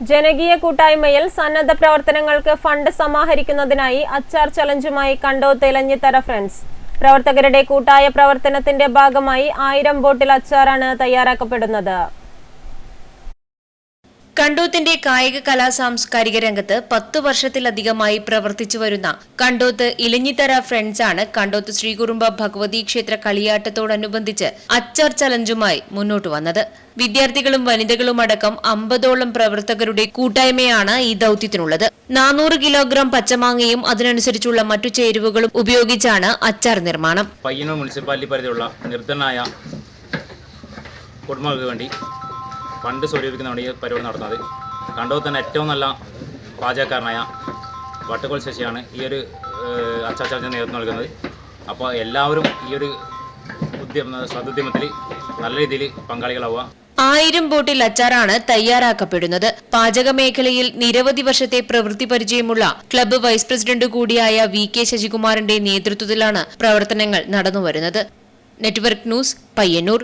ജനകീയ കൂട്ടായ്മയിൽ സന്നദ്ധ പ്രവർത്തനങ്ങൾക്ക് ഫണ്ട് സമാഹരിക്കുന്നതിനായി അച്ചാർ ചലഞ്ചുമായി കണ്ടോത്ത് ഇലഞ്ഞിത്തറ ഫ്രണ്ട്സ്. പ്രവർത്തകരുടെ കൂട്ടായ പ്രവർത്തനത്തിന്റെ ഭാഗമായി ആയിരം ബോട്ടിൽ അച്ചാറാണ് തയ്യാറാക്കപ്പെടുന്നത്. കണ്ടോത്തിന്റെ കായിക കലാ സാംസ്കാരിക രംഗത്ത് പത്തു വർഷത്തിലധികമായി പ്രവർത്തിച്ചു വരുന്ന കണ്ടോത്ത് ഇലഞ്ഞിത്തറ ഫ്രണ്ട്സാണ് കണ്ടോത്ത് ശ്രീകുറുമ്പ ഭഗവതി ക്ഷേത്ര കളിയാട്ടത്തോടനുബന്ധിച്ച് അച്ചാർ ചലഞ്ചുമായി മുന്നോട്ട് വന്നത്. വിദ്യാർത്ഥികളും വനിതകളും അടക്കം അമ്പതോളം പ്രവർത്തകരുടെ കൂട്ടായ്മയാണ് ഈ ദൌത്യത്തിനുള്ളത്. നാനൂറ് കിലോഗ്രാം പച്ചമാങ്ങയും അതിനനുസരിച്ചുള്ള മറ്റു ചേരുവകളും ഉപയോഗിച്ചാണ് അച്ചാർ നിർമ്മാണം. പയ്യന്നൂർ മുനിസിപ്പാലിറ്റി പരിധിയുള്ള നിർദ്ധനായ കുടുംബങ്ങൾക്ക് വേണ്ടി ഫണ്ട് സ്വരൂപിക്കുന്ന വേണ്ടി ഈ പരിപാടി നടത്തുന്നത് കണ്ടോ തന്നെ ഏറ്റവും നല്ല പാചകക്കാരനായ വട്ടക്കോൾ ശശിയാണ് ഈ ഒരു അച്ചാച്ചാച്ച നേതൃത്വം നൽകുന്നത്. അപ്പോൾ എല്ലാവരും ഈ ഒരു ഉദ്യമ സതുദ്യമത്തിൽ നല്ല രീതിയിൽ പങ്കാളികളാവുക. ആയിരം ബോട്ടിൽ അച്ചാറാണ് തയ്യാറാക്കപ്പെടുന്നത്. പാചക മേഖലയിൽ നിരവധി വർഷത്തെ പ്രവൃത്തി പരിചയമുള്ള ക്ലബ്ബ് വൈസ് പ്രസിഡന്റ് കൂടിയായ വി കെ ശശികുമാറിന്റെ നേതൃത്വത്തിലാണ് പ്രവർത്തനങ്ങൾ നടന്നുവരുന്നത്. Network news Payyanur.